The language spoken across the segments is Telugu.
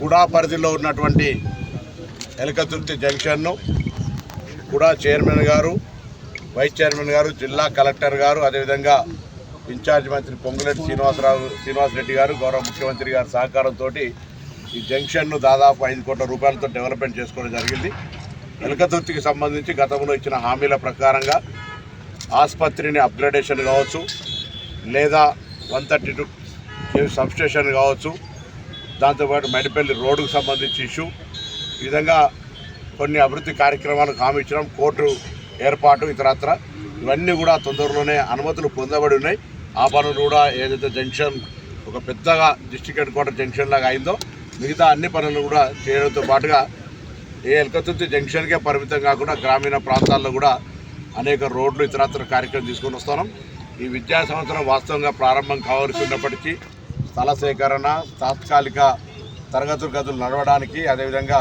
కుడా పరిధిలో ఉన్నటువంటి ఎలకతుర్తి జంక్షన్ను కుడా చైర్మన్ గారు వైస్ చైర్మన్ గారు జిల్లా కలెక్టర్ గారు అదేవిధంగా ఇన్ఛార్జ్ మంత్రి పొంగులెట్టి శ్రీనివాసరావు శ్రీనివాసరెడ్డి గారు గౌరవ ముఖ్యమంత్రి గారి సహకారంతో ఈ జంక్షన్ను దాదాపు ఐదు కోట్ల రూపాయలతో డెవలప్మెంట్ చేసుకోవడం జరిగింది. ఎలకతుర్తికి సంబంధించి గతంలో ఇచ్చిన హామీల ప్రకారంగా ఆసుపత్రిని అప్గ్రేడేషన్ కావచ్చు లేదా వన్ థర్టీ టూ సబ్స్టేషన్ కావచ్చు దాంతోపాటు మెడిపల్లి రోడ్డుకు సంబంధించి ఇష్యూ. ఈ విధంగా కొన్ని అభివృద్ధి కార్యక్రమాలకు హామీ కోర్టు ఏర్పాటు ఇతరత్ర. ఇవన్నీ కూడా తొందరలోనే అనుమతులు పొందబడి ఉన్నాయి. ఆ పనులు కూడా ఏదైతే జంక్షన్ ఒక పెద్దగా డిస్టిక్ హెడ్ క్వార్టర్ జంక్షన్ లాగా అయిందో మిగతా అన్ని పనులు కూడా చేయడంతో పాటుగా ఏ ఎల్కతుర్తి జంక్షన్కే పరిమితం కాకుండా గ్రామీణ ప్రాంతాల్లో కూడా అనేక రోడ్లు ఇతరత్ర కార్యక్రమం తీసుకొని వస్తున్నాం. ఈ విద్యా సంవత్సరం వాస్తవంగా ప్రారంభం కావాల్సి ఉన్నప్పటికీ స్థల సేకరణ తాత్కాలిక తరగతుల గదులు నడవడానికి అదేవిధంగా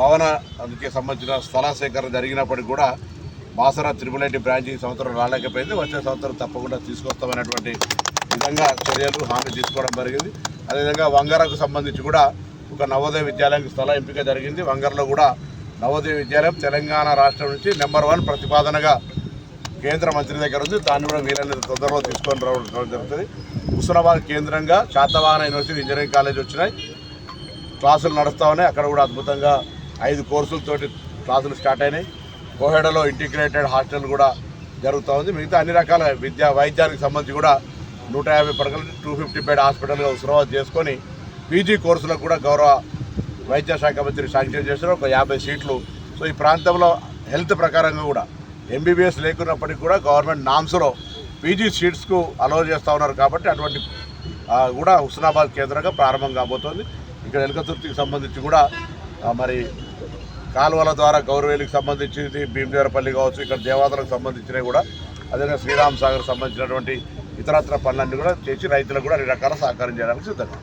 భవనానికి సంబంధించిన స్థల సేకరణ జరిగినప్పటికీ కూడా బాసర తిరుమలరెడ్డి బ్రాంచ్ ఈ సంవత్సరం రాలేకపోయింది. వచ్చే సంవత్సరం తప్పకుండా తీసుకొస్తామనేటువంటి విధంగా చర్యలు హామీ తీసుకోవడం జరిగింది. అదేవిధంగా వంగరకు సంబంధించి కూడా ఒక నవోదయ విద్యాలయానికి స్థల ఎంపిక జరిగింది. వంగరలో కూడా నవోదయ విద్యాలయం తెలంగాణ రాష్ట్రం నుంచి నెంబర్ వన్ ప్రతిపాదనగా కేంద్ర మంత్రి దగ్గర ఉంది. దాన్ని కూడా వీలైనంత తొందరలో తీసుకొని రావడం జరుగుతుంది. హుస్నాబాద్ కేంద్రంగా శాతవాహన యూనివర్సిటీ ఇంజనీరింగ్ కాలేజ్ వచ్చినాయి. క్లాసులు నడుస్తూ ఉన్నాయి. అక్కడ కూడా అద్భుతంగా ఐదు కోర్సులతోటి క్లాసులు స్టార్ట్ అయినాయి. కోహెడలో ఇంటిగ్రేటెడ్ హాస్టల్ కూడా జరుగుతూ ఉంది. మిగతా అన్ని రకాల విద్యా వైద్యానికి సంబంధించి కూడా నూట యాభై పడకలు టూ ఫిఫ్టీ బెడ్ హాస్పిటల్గా ఉస్మాబాద్ చేసుకొని పీజీ కోర్సులకు కూడా గౌరవ వైద్య శాఖ మంత్రి శాంక్షన్ చేశారు. ఒక యాభై సీట్లు. సో ఈ ప్రాంతంలో హెల్త్ ప్రకారంగా కూడా ఎంబీబీఎస్ లేకున్నప్పటికీ కూడా గవర్నమెంట్ నామ్స్లో పీజీ సీట్స్కు అలో చేస్తూ ఉన్నారు కాబట్టి అటువంటి కూడా హుస్నాబాద్ కేంద్రంగా ప్రారంభం కాబోతోంది. ఇక్కడ ఎలకతుర్తికి సంబంధించి కూడా మరి కాలువల ద్వారా గౌరవేలికి సంబంధించింది భీమదేవరపల్లి కావచ్చు ఇక్కడ దేవాదలకు సంబంధించినవి కూడా అదేవిధంగా శ్రీరామ్ సాగర్ సంబంధించినటువంటి ఇతరత్ర పనులన్నీ కూడా చేసి రైతులకు కూడా అన్ని రకాల సహకారం చేయడానికి సిద్ధంగా